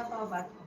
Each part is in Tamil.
பாப்பா பார்த்து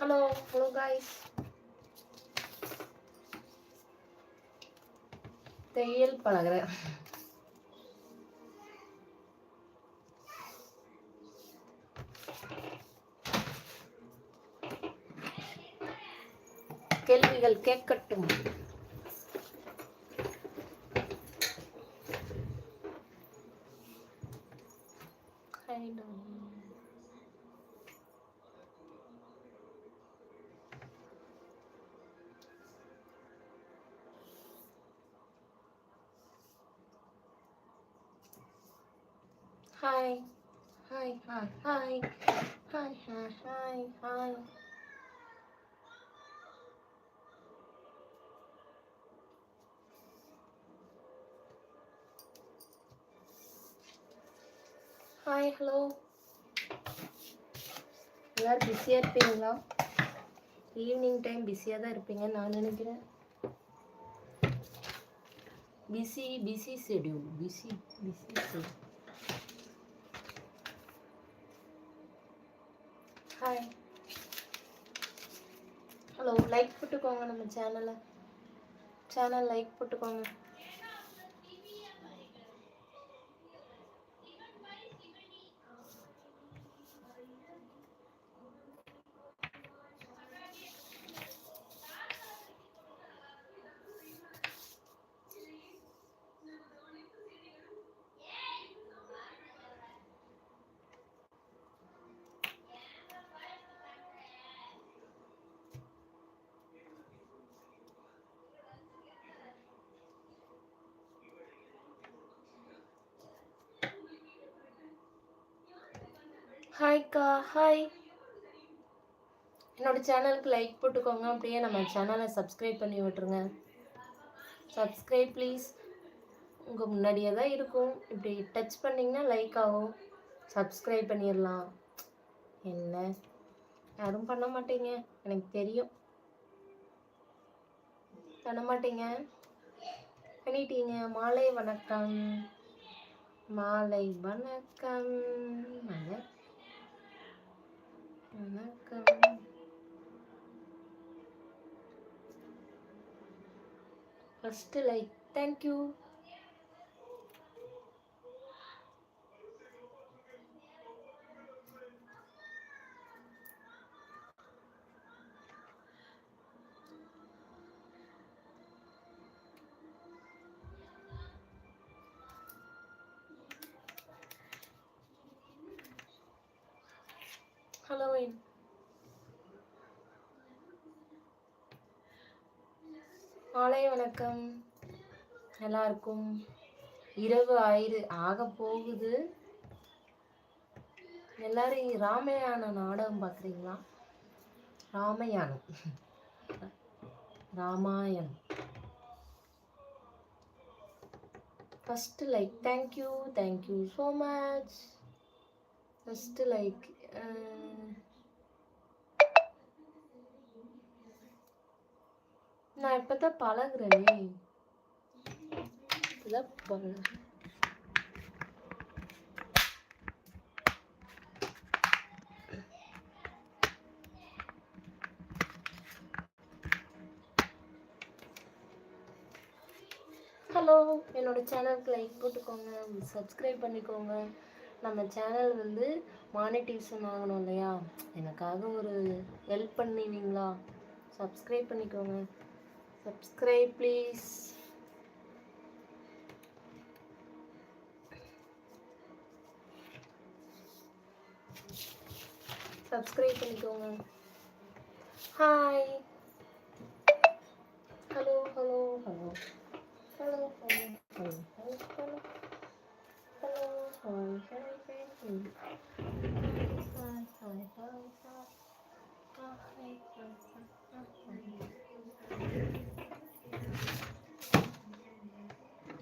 ஹலோ ஹலோ காய்ஸ் தையல் பழகுறேன். கேள்விகள் கேட்கட்டும். Hi, hi, hi, hi hello எல்லாரும் பிஸியாக இருப்பீங்களா? ஈவினிங் டைம் பிஸியாக தான் இருப்பீங்கன்னு நான் நினைக்கிறேன். Busy busy schedule busy busy schedule hi hello like போட்டுக்கோங்க நம்ம சேனலை சேனல் லைக் போட்டுக்கோங்க. ஹாய்க்கா ஹாய் என்னோடய சேனலுக்கு லைக் போட்டுக்கோங்க. அப்படியே நம்ம சேனலை சப்ஸ்கிரைப் பண்ணி விட்டுருங்க. சப்ஸ்கிரைப் ப்ளீஸ் உங்கள் முன்னாடியே தான் இருக்கும். இப்படி டச் பண்ணிங்கன்னா லைக் ஆகும். சப்ஸ்கிரைப் பண்ணிடலாம். என்ன? யாரும் பண்ண மாட்டீங்க. எனக்கு தெரியும். பண்ண மாட்டீங்க. பண்ணிட்டீங்க. மாலை வணக்கம். மாலை வணக்கம். வணக்கம் வணக்கம் ஃபர்ஸ்ட் லைக் தேங்க்யூ Halloween. மாலை வணக்கம். எல்லாருக்கும் இரவு ஆயிரு ஆக போகுது. எல்லாரும் ராமயானம் நாடகம் பார்க்குறீங்களா? Ramayanam Ramayanam first like thank you thank you so much first like நான் இப்போ தான் பழகுறேனே. இப்போதான் ஹலோ என்னோட சேனலுக்கு லைக் போட்டுக்கோங்க சப்ஸ்கிரைப் பண்ணிக்கோங்க. நம்ம சேனல் வந்து மானிட்டேஷன் ஆகணும் இல்லையா? எனக்காக ஒரு ஹெல்ப் பண்ணுவீங்களா? சப்ஸ்கிரைப் பண்ணிக்கோங்க. சப்ஸ்கிரைப் ப்ளீஸ் சப்ஸ்கிரைப் பண்ணிக்கோங்க. Hi hello hello hello hello hello hello hello hello hello very hi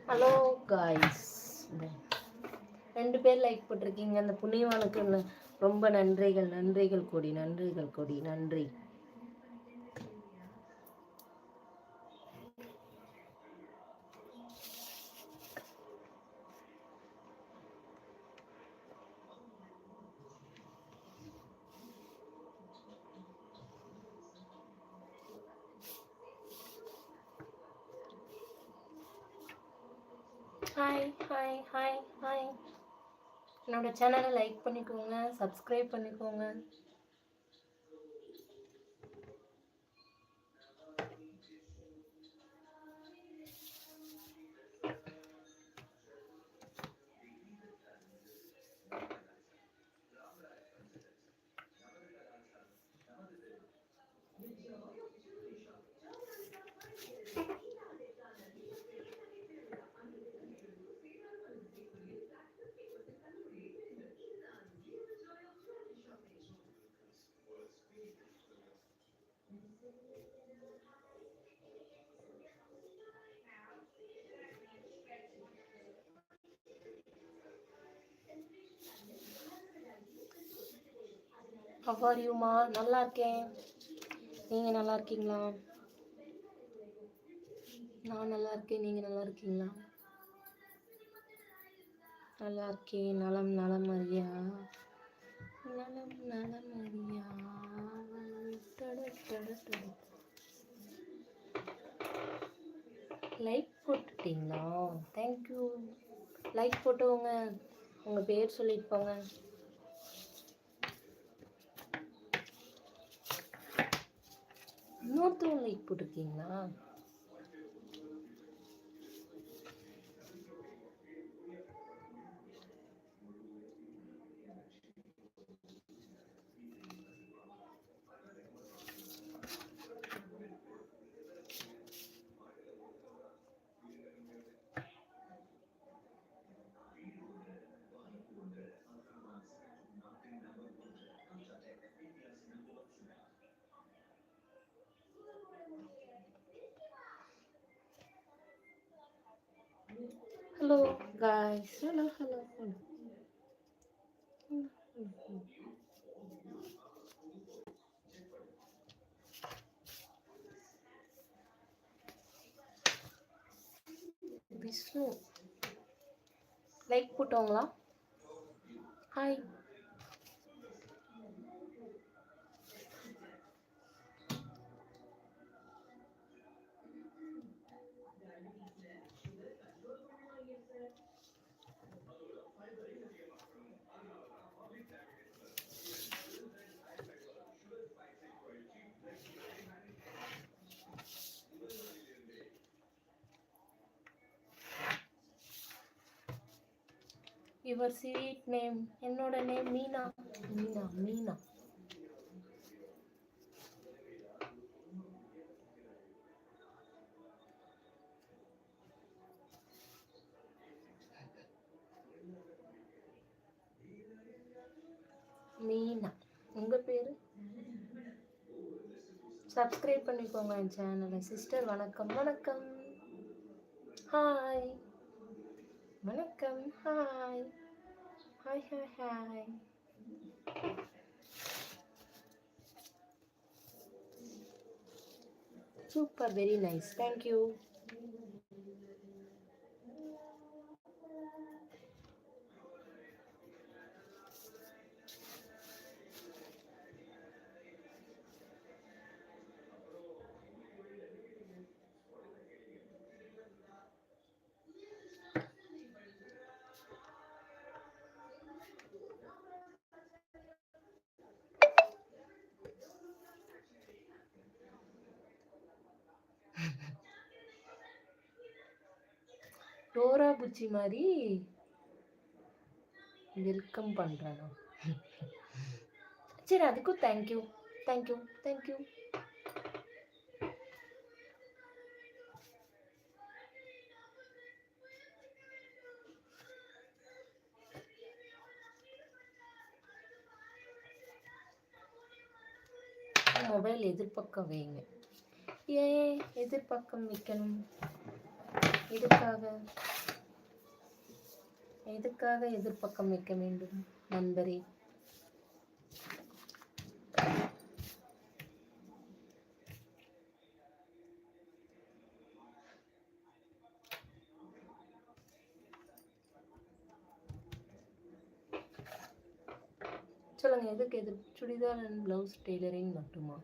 hello guys ரெண்டு பேர் லைக் போட்டிருக்கீங்க. அந்த புண்ணியவானுக்கு ரொம்ப நன்றிகள் நன்றிகள் கொடி நன்றிகள் கொடி நன்றி ஹாய் ஹாய் ஹாய் ஹாய் என்னோட சேனலை லைக் பண்ணிக்கோங்க சப்ஸ்கிரைப் பண்ணிக்கோங்க. ஹவர் யூமா நல்லா இருக்கேன். நீங்கள் நல்லா இருக்கீங்களா? நான் நல்லா இருக்கேன். நீங்கள் நல்லா இருக்கீங்களா? நல்லா இருக்கேன். நலம் நலம் அறியா. நலம் நலம் அறியா. லைக் போட்டுட்டீங்களா? தேங்க்யூ லைக் போட்டவங்க உங்கள் பேர் சொல்லிட்டு போங்க. இன்னொருத்தவங்க லைக் போட்டிருக்கீங்களா? Hello, guys. Hello, hello, hello. Vishnu like போட்டவங்களா hi your sweet name என்னோட நேம் மீனா. மீனா மீனா. மீனா. உங்கள் பேர்? சப்ஸ்கிரைப் பண்ணிக்கோங்க என் சேனலை சிஸ்டர் வணக்கம் வணக்கம். ஹாய் வணக்கம். Hi Hi, hi, hi. Super, very nice. Thank you. Dora பூச்சி மாதிரி வெல்கம் பண்ணுறேன் சரி அதுக்கும் thank you thank you thank you mobile எதிர்பக்கம் வைங்க. ஏன் எதிர்பக்கம் வைக்கணும்? எதுக்காக? எதுக்காக எதிர்பக்கம் வைக்க வேண்டும் நண்பரே? சொல்லுங்க எதுக்கு எது சுடிதார் அண்ட் ப்ளவுஸ் டெய்லரிங் மட்டுமா?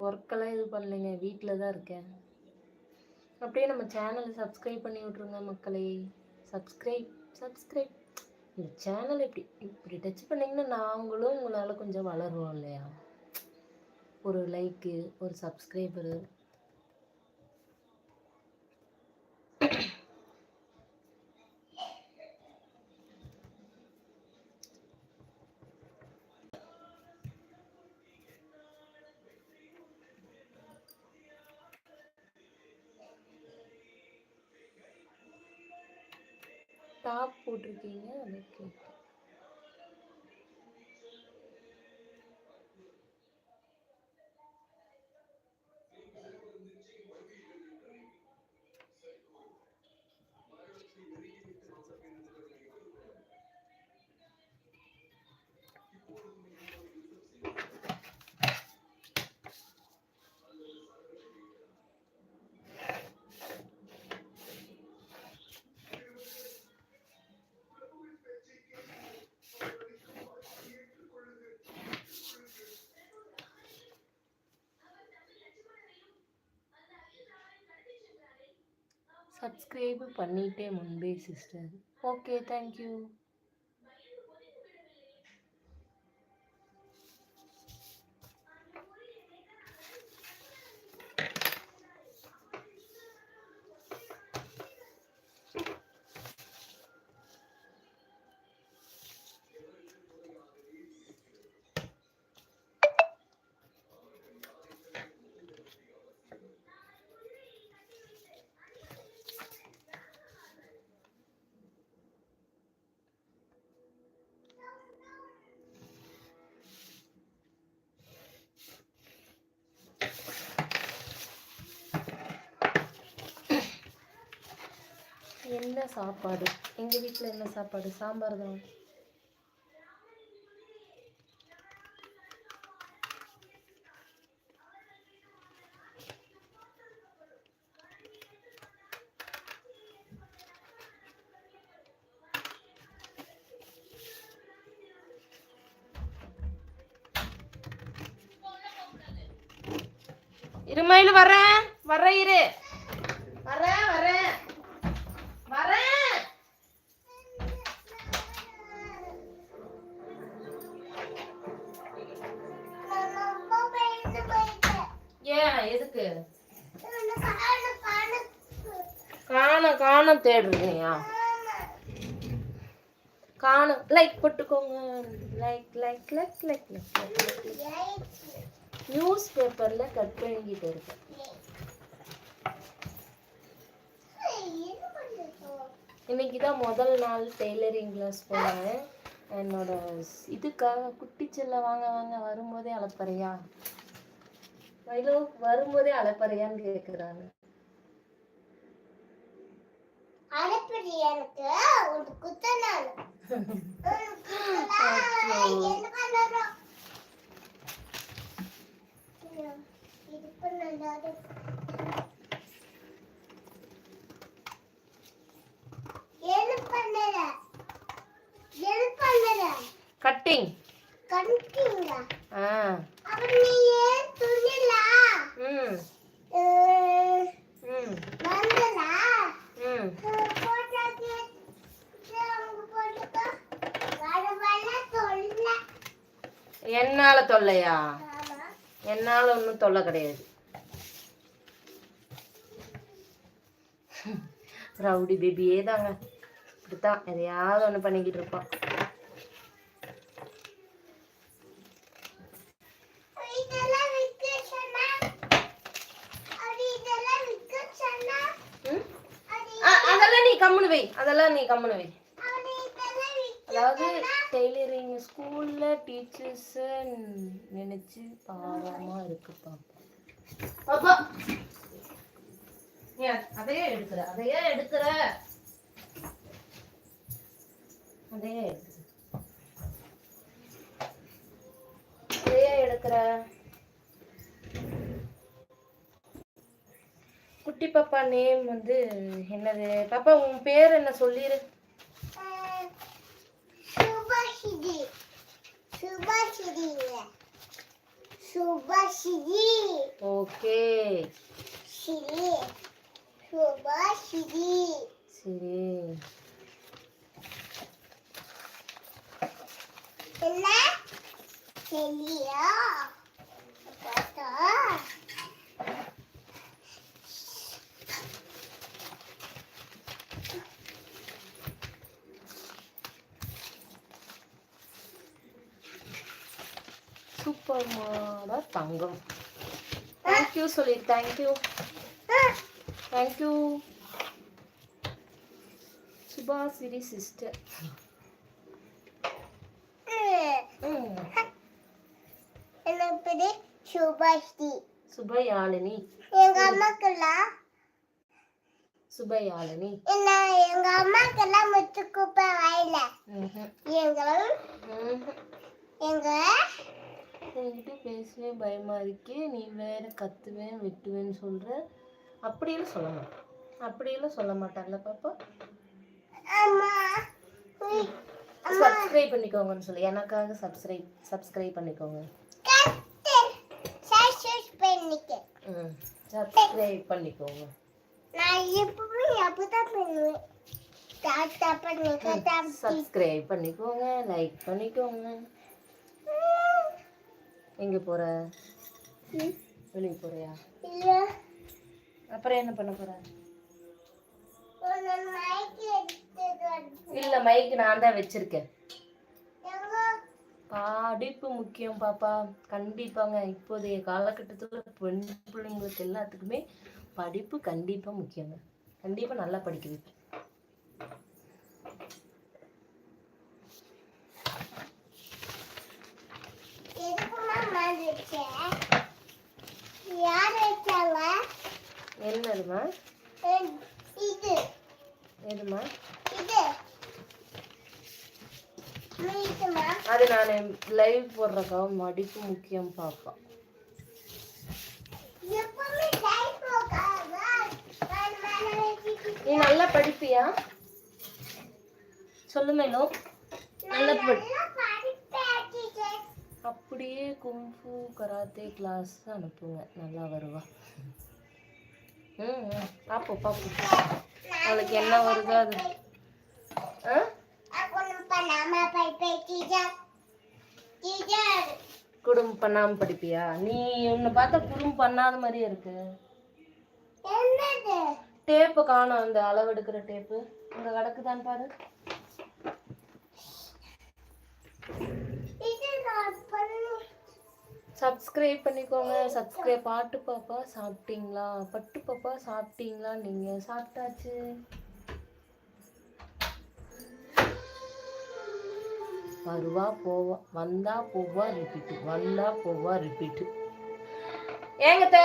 ஒர்க்கெல்லாம் எதுவும் பண்ணலைங்க வீட்டில் தான் இருக்கேன். அப்படியே நம்ம சேனலை சப்ஸ்கிரைப் பண்ணி விட்ருங்க மக்களே. சப்ஸ்கிரைப் சப்ஸ்கிரைப் இந்த சேனல் இப்படி இப்படி டச் பண்ணிங்கன்னா நாங்களும் உங்களால் கொஞ்சம் வளருவோம் இல்லையா? ஒரு லைக்கு ஒரு சப்ஸ்கிரைபரு டாப் போட்டிருக்கீங்க? அதை கேட்டேன். சப்ஸ்கிரைபு பண்ணிட்டே முன்பே சிஸ்டர் ஓகே தேங்க்யூ என்ன சாப்பாடு? எங்கள் வீட்டில் என்ன சாப்பாடு? சாம்பார் தான். எதுக்கு? காணம் காணம் தேடுறீங்கயா காணம் லைக் போட்டுக்கோங்க. Like like like like like news பேப்பர்ல கட் பண்ணிக்கிட்டு இருக்கேன் இன்னைக்கு தான் முதல் நாள் டெய்லரிங் கிளாஸ் போனேன் என்னோட இதுக்காக குட்டி செல்ல வாங்க வாங்க வரும்போதே அளப்பறையா வயலு வரும்போதே அலப்பறையான்னு கேட்குறாங்க அனுப்புடி எனக்கு ஒரு பண்ணல. கட்டிங் ஆ. என்னால தொல்லையா? என்னால ஒன்றும் தொல்லை கிடையாது. ரவுடி பேபியே தாங்க. இப்படித்தான் எதையாவது ஒன்று பண்ணிக்கிட்டு இருப்பான் இதெல்லாம் விற்க சொன்னா அது இதெல்லாம் விற்க சொன்னா ம்? அது ஆ, அதெல்லாம் நீ கம்முனு வை அதெல்லாம் நீ கம்மனு வை. அதாவது டெய்லரிங் ஸ்கூல்ல டீச்சர்ஸ் நினைச்சு பாவமா இருக்கு பாப்பா ஏன் அதையே எடுக்கிற அதையே எடுக்கிற அதையே எடுக்கிற அதையே எடுக்கிற குட்டி பாப்பா நேம் வந்து என்னது? பாப்பா உன் பேர் என்ன சொல்லிரு. அஹ், சுபாஷினி சுபாஷினி சுபாஷினி ஓகே. சிலி சுபாஷினி சரி. என்ன? செல்லியா பார்த்தா சூப்பர் மாடா தங்கம் தேங்க்யூ சொல்லி thank you thank you Subhasri sister ம், என்ன பேரு? சுபாஷினி. சுபயாழினி எங்க அம்மாக்கெல்லாம் சுபயாழினி என்ன எங்க அம்மாக்கெல்லாம் முத்து குப்பை வாயில ம்ஹும். எங்க ம்ஹும். எங்க என்கிட்ட பேசவே பயமா இருக்கே நீ வேற கத்துவேன் வெட்டுவேன்னு சொல்ற. அப்படியெல்லாம் சொல்ல மாட்டேன் அப்படியெல்லாம் சொல்ல மாட்டான்ல பாப்பா? சப்ஸ்கிரைப் பண்ணிக்கோங்கன்னு சொல்லி. எனக்காக சப்ஸ்கிரைப் சப்ஸ்கிரைப் பண்ணிக்கோங்க. சப்ஸ்கிரைப் பண்ணிக்கோங்க. சப்ஸ்கிரைப் பண்ணிக்கோங்க லைக் பண்ணிக்கோங்க. எங்க போற? வெளியே போறியா? இல்ல. அப்புறம் என்ன பண்ண மைக்கு வந்து இல்ல மைக் நான் தான் வச்சிருக்கேன். படிப்பு முக்கியம் பாப்பா. கண்டிப்பாங்க. இப்போதைய காலகட்டத்துல பெண் பிள்ளைங்களுக்கு எல்லாத்துக்குமே படிப்பு கண்டிப்பா முக்கியங்க. கண்டிப்பா நல்லா படிக்க வைப்பேன். என்னதுமா இது. எதுமா இது. அது நான் லைவ் போடுறக்கா படிப்பு முக்கியம் பாப்பா. நீ நல்லா படிப்பியா? சொல்லு மேலும் நல்லா படி அப்படியே குங்ஃபு கராத்தே கிளாஸ் அனுப்புங்க. நல்லா வருவா. ம் ம், பாப்போம் பாப்போம் அவளுக்கு என்ன வருதோ அது. ஆ? குடும்பம் பண்ணாம படிப்பியா? நீ உன்னை பார்த்தா குடும்பம் பண்ணாத மாதிரியே இருக்கு. டேப்பு காணும் அந்த அளவு எடுக்கிற டேப்பு இங்க கிடக்குதான்னு பாரு இது நான் பண்ணு சப்ஸ்கிரைப் பண்ணிக்கோங்க. சப்ஸ்கிரைப் பாட்டு பாப்பா சாப்பிட்டீங்களா? பட்டு பாப்பா சாப்பிட்டீங்களா? நீங்க சாப்பிட்டாச்சு. வருவா போவா வந்தா போவா ரிப்பீட்டு வந்தா போவா ரிப்பீட்டு ஏங்கத்த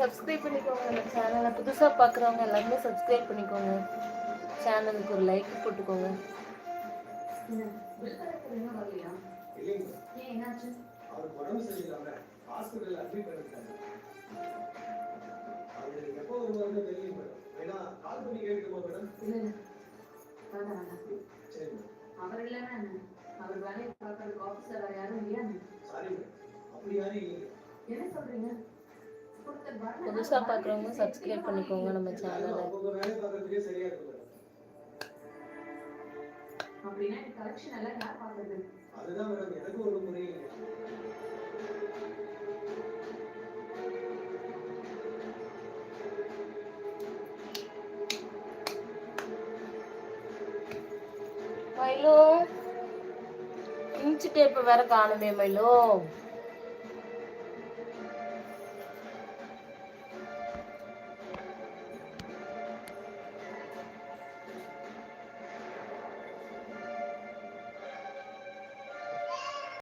சப்ஸ்கிரைப் பண்ணிக்கோங்க நம்ம சேனலை புதுசாக பார்க்குறவங்க எல்லாருமே சப்ஸ்கிரைப் பண்ணிக்கோங்க. சேனலுக்கு ஒரு லைக் போட்டுக்கோங்க. அவருக்கு உடம்பு அவர் இல்லைன்னா என்ன? ஆபீஸ்ல யாரும் இல்லையா அப்படி யாரும் என்ன சொல்றீங்க? புதுசாக பார்க்குறவங்க சப்ஸ்கிரைப் பண்ணிக்கோங்க நம்ம சேனலை அப்படின்னா கலெக்ஷன் எல்லாம் யார் பாக்குறது அதுதான் மேடம் எனக்கு ஒரு புரியல. மயிலோ இன்ச்சு டேப்பு வேற காணுமே மயிலோ.